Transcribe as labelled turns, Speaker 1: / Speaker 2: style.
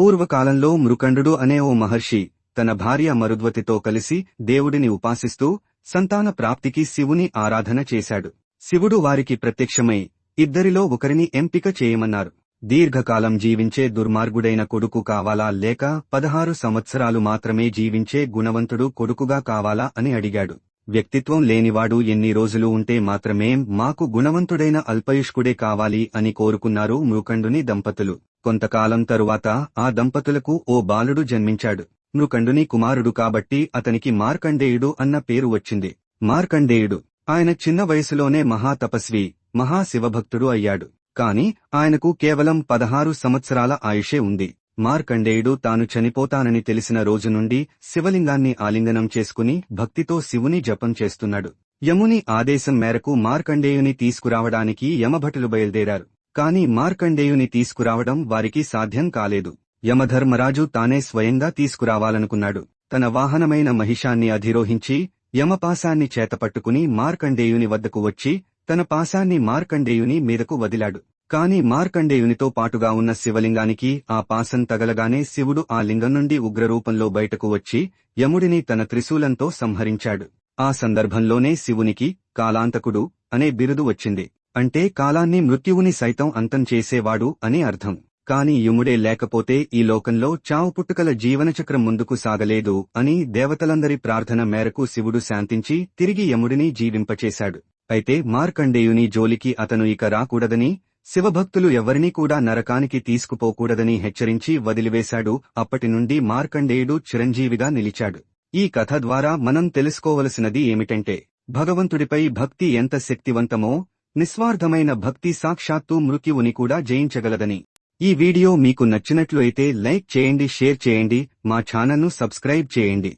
Speaker 1: పూర్వకాలంలో మృకండు అనే ఓ మహర్షి తన భార్య మరుద్వతితో కలిసి దేవుడిని ఉపాసిస్తూ సంతాన ప్రాప్తికి శివుని ఆరాధన చేశాడు. శివుడు వారికి ప్రత్యక్షమై ఇద్దరిలో ఒకరిని ఎంపిక చేయమన్నారు. దీర్ఘకాలం జీవించే దుర్మార్గుడైన కొడుకు కావాలా లేక పదహారు సంవత్సరాలు మాత్రమే జీవించే గుణవంతుడు కొడుకుగా కావాలా అని అడిగాడు. వ్యక్తిత్వం లేనివాడు ఎన్ని రోజులు ఉంటే మాత్రమే మాకు గుణవంతుడైన అల్పయుష్కుడే కావాలి అని కోరుకున్నారు మృకండుని దంపతులు. కొంతకాలం తరువాత ఆ దంపతులకు ఓ బాలుడు జన్మించాడు. మృకండుని కుమారుడు కాబట్టి అతనికి మార్కండేయుడు అన్న పేరు వచ్చింది. మార్కండేయుడు ఆయన చిన్న వయసులోనే మహాతపస్వి మహాశివభక్తుడు అయ్యాడు. కాని ఆయనకు కేవలం పదహారు సంవత్సరాల ఆయుషే ఉంది. మార్కండేయుడు తాను చనిపోతానని తెలిసిన రోజు నుండి శివలింగాన్ని ఆలింగనం చేసుకుని భక్తితో శివుని జపం చేస్తున్నాడు. యముని ఆదేశం మేరకు మార్కండేయుని తీసుకురావడానికి యమభటులు బయలుదేరారు. కాని మార్కండేయుని తీసుకురావడం వారికి సాధ్యం కాలేదు. యమధర్మరాజు తానే స్వయంగా తీసుకురావాలనుకున్నాడు. తన వాహనమైన మహిషాన్ని అధిరోహించి యమపాశాన్ని చేతపట్టుకుని మార్కండేయుని వద్దకు వచ్చి తన పాశాన్ని మార్కండేయుని మీదకు వదిలాడు. కాని మార్కండేయునితో పాటుగా ఉన్న శివలింగానికి ఆ పాసం తగలగానే శివుడు ఆ లింగం నుండి ఉగ్రరూపంలో బయటకు వచ్చి యముడిని తన త్రిశూలంతో సంహరించాడు. ఆ సందర్భంలోనే శివునికి కాలాంతకుడు అనే బిరుదు వచ్చింది. అంటే కాలాన్ని మృత్యువుని సైతం అంతం చేసేవాడు అని అర్థం. కాని యముడే లేకపోతే ఈ లోకంలో చావు పుట్టుకల జీవనచక్రం ముందుకు సాగలేదు అని దేవతలందరి ప్రార్థన మేరకు శివుడు శాంతించి తిరిగి యముడిని జీవింపచేశాడు. అయితే మార్కండేయుని జోలికి అతను ఇక రాకూడదని శివభక్తులు ఎవరినీ కూడా నరకానికి తీసుకుపోకూడదని హెచ్చరించి వదిలివేశాడు. అప్పటి నుండి మార్కండేయుడు చిరంజీవిగా నిలిచాడు. ఈ కథ ద్వారా మనం తెలుసుకోవలసినది ఏమిటంటే భగవంతుడిపై భక్తి ఎంత శక్తివంతమో నిస్వార్థమైన భక్తి సాక్షాత్తు మృత్యువుని కూడా జయించగలదని. ఈ వీడియో మీకు నచ్చినట్లు అయితే లైక్ చేయండి షేర్ చేయండి మా ఛానల్ను సబ్స్క్రైబ్ చేయండి.